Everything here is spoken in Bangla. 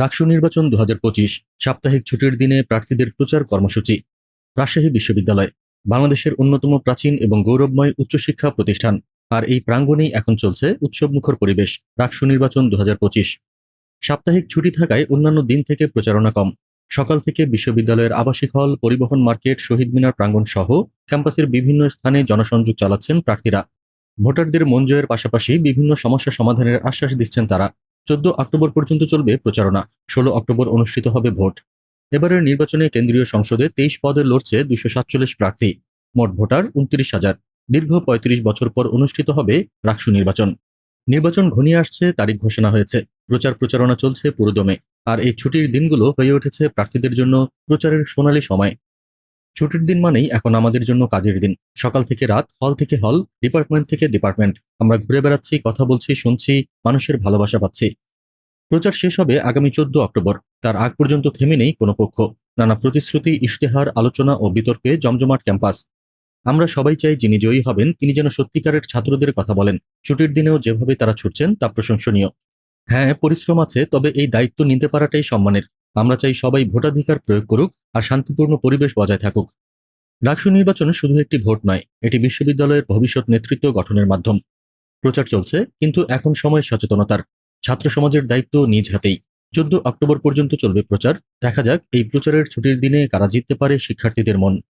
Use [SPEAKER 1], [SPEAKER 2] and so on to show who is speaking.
[SPEAKER 1] রাকসু নির্বাচন দু হাজার পঁচিশ সাপ্তাহিক ছুটির দিনে প্রার্থীদের প্রচার কর্মসূচি। রাজশাহী বিশ্ববিদ্যালয়, বাংলাদেশের অন্যতম প্রাচীন এবং গৌরবময় উচ্চশিক্ষা প্রতিষ্ঠান। আর এই প্রাঙ্গণেই এখন চলছে উৎসবমুখর পরিবেশ রাকসু নির্বাচন দু হাজার পঁচিশ। সাপ্তাহিক ছুটি থাকায় অন্যান্য দিন থেকে প্রচারণা কম। সকাল থেকে বিশ্ববিদ্যালয়ের আবাসিক হল, পরিবহন মার্কেট, শহীদ মিনার প্রাঙ্গণ সহ ক্যাম্পাসের বিভিন্ন স্থানে জনসংযোগ চালাচ্ছেন প্রার্থীরা। ভোটারদের মন জয়ের পাশাপাশি বিভিন্ন সমস্যা সমাধানের আশ্বাস দিচ্ছেন তারা। চোদ্দ অক্টোবর পর্যন্ত চলবে প্রচারণা। ষোলো অক্টোবর অনুষ্ঠিত হবে ভোট। এবারের নির্বাচনে কেন্দ্রীয় সংসদে তেইশ পদে লড়ছে দুশো সাতচল্লিশ প্রার্থী। মোট ভোটার উনত্রিশ হাজার। দীর্ঘ পঁয়ত্রিশ বছর পর অনুষ্ঠিত হবে রাকসু নির্বাচন। নির্বাচন ঘনিয়ে আসছে, তারিখ ঘোষণা হয়েছে। প্রচার প্রচারণা চলছে পুরোদমে। আর এই ছুটির দিনগুলো হয়ে উঠেছে প্রার্থীদের জন্য প্রচারের সোনালী সময়। ছুটির দিন মানেই এখন আমাদের জন্য কাজের দিন। সকাল থেকে রাত, হল থেকে হল, ডিপার্টমেন্ট থেকে ডিপার্টমেন্ট। আমরা ঘুরে বেড়াচ্ছি, কথা বলছি, শুনছি, মানুষের ভালোবাসা পাচ্ছি। প্রচার শেষ হবে আগামী চোদ্দ অক্টোবর। তার আগ পর্যন্ত থেমে নেই কোনো পক্ষ। নানা প্রতিশ্রুতি, ইশতেহার, আলোচনা ও বিতর্কে জমজমাট ক্যাম্পাস। আমরা সবাই চাই যিনি জয়ী হবেন, তিনি যেন সত্যিকারের ছাত্রদের কথা বলেন। ছুটির দিনেও যেভাবে তারা ছুটছেন, তা প্রশংসনীয়। হ্যাঁ পরিশ্রম আছে, তবে এই দায়িত্ব নিতে পারাটাই সম্মানের। আমরা চাই সবাই ভোটাধিকার প্রয়োগ করুক আর শান্তিপূর্ণ পরিবেশ বজায় থাকুক। ডাকসু নির্বাচন শুধু একটি ভোট নয়, এটি বিশ্ববিদ্যালয়ের ভবিষ্যৎ নেতৃত্ব গঠনের মাধ্যম। প্রচার চলছে, কিন্তু এখন সময় সচেতনতার। ছাত্র সমাজের দায়িত্ব নিজ হাতেই। চোদ্দ অক্টোবর পর্যন্ত চলবে প্রচার। দেখা যাক, এই প্রচারের ছুটির দিনে কারা জিততে পারে শিক্ষার্থীদের মন।